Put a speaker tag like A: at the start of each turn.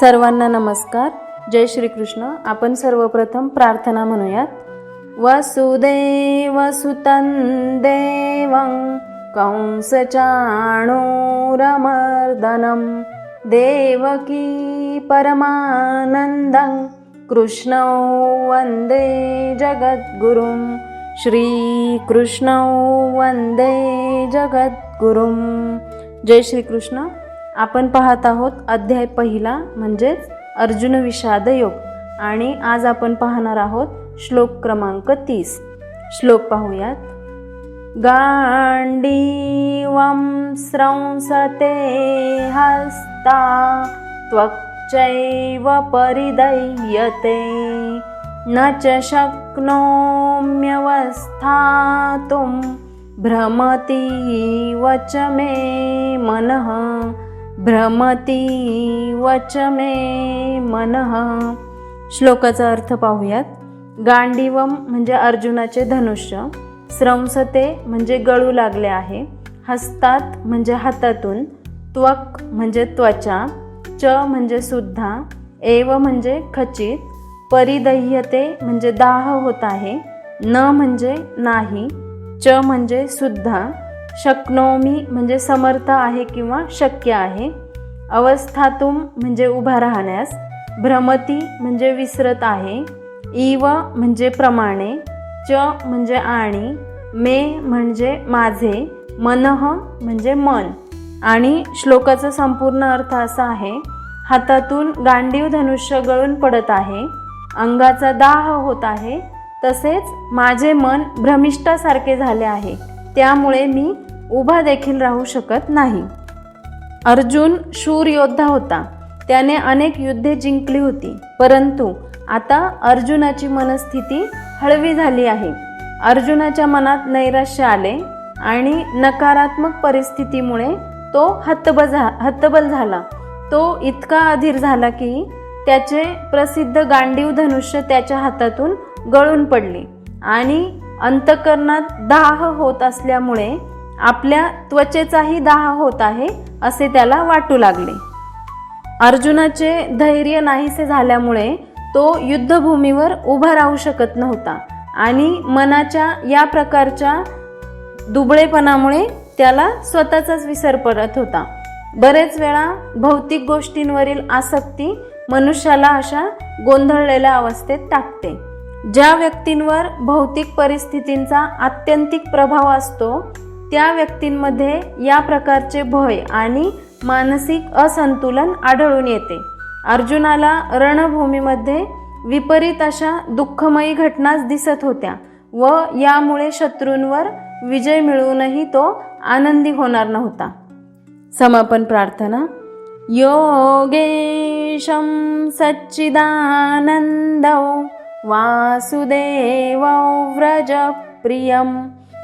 A: सर्वांना नमस्कार. जय श्रीकृष्ण. आपण सर्वप्रथम प्रार्थना म्हणूयात. वसुदेवसुतं देवं कंसचाणूरमर्दनं. देवकी परमानन्दं. कृष्णौ वन्दे जगद्गुरुं. श्रीकृष्णौ वन्दे जगद्गुरुं. जय श्रीकृष्ण. आपण पाहत आहोत अध्याय पहिला म्हणजेच अर्जुन विषाद योग. आणि आज आपण पाहणार आहोत श्लोक क्रमांक तीस. श्लोक पाहूयात. गांडीवं स्रंसते हस्ता त्वक्चैव परिदह्यते। न च शक्नोम्यवस्थातुं भ्रमतीव च मे मनः। भ्रमती च मे मनः. श्लोकाचा अर्थ पाहूयात. गांडीवम म्हणजे अर्जुनाचे धनुष्य. स्रंसते म्हणजे गळू लागले आहे. हस्तात म्हणजे हातातून. त्वक म्हणजे त्वचा. च म्हणजे सुद्धा. एव म्हणजे खचित. परिदह्यते म्हणजे दाह होत आहे. न म्हणजे नाही. च म्हणजे सुद्धा. शक्नोमी म्हणजे समर्थ आहे किंवा शक्य आहे. अवस्थातुम म्हणजे उभा राहण्यास. भ्रमती म्हणजे विसरत आहे. इव म्हणजे प्रमाणे. च म्हणजे आणि. मे म्हणजे माझे. मनः म्हणजे मन. आणि श्लोकाचा संपूर्ण अर्थ असा आहे हातातून गांडीव धनुष्य गळून पडत आहे. अंगाचा दाह होत आहे. तसेच माझे मन भ्रमिष्ठासारखे झाले आहे. त्यामुळे मी उभा देखील राहू शकत नाही. अर्जुन शूर योद्धा होता. त्याने अनेक युद्धे जिंकली होती. परंतु आता अर्जुनाची मनस्थिती हळवी झाली आहे. अर्जुनाच्या मनात नैराश्य आले आणि नकारात्मक परिस्थितीमुळे तो हतबल झा हतबल झाला. तो इतका अधीर झाला की त्याचे प्रसिद्ध गांडीव धनुष्य त्याच्या हातातून गळून पडले आणि अंतकरणात दाह होत असल्यामुळे आपल्या त्वचेचाही दाह होत आहे असे त्याला वाटू लागले. अर्जुनाचे धैर्य नाहीसे झाल्यामुळे तो युद्धभूमीवर उभा राहू शकत नव्हता आणि मनाच्या या प्रकारच्या दुबळेपणामुळे त्याला स्वतःचाच विसर पडत होता. बरेच वेळा भौतिक गोष्टींवरील आसक्ती मनुष्याला अशा गोंधळलेल्या अवस्थेत टाकते. ज्या व्यक्तींवर भौतिक परिस्थितींचा आत्यंतिक प्रभाव असतो त्या व्यक्तींमध्ये या प्रकारचे भय आणि मानसिक असंतुलन आढळून येते. अर्जुनाला रणभूमीमध्ये विपरीत अशा दुःखमयी घटनाच दिसत होत्या व यामुळे शत्रूंवर विजय मिळवूनही तो आनंदी होणार नव्हता. समापन प्रार्थना. योगेशं सच्चिदानन्दौ वासुदेवौ व्रजप्रियं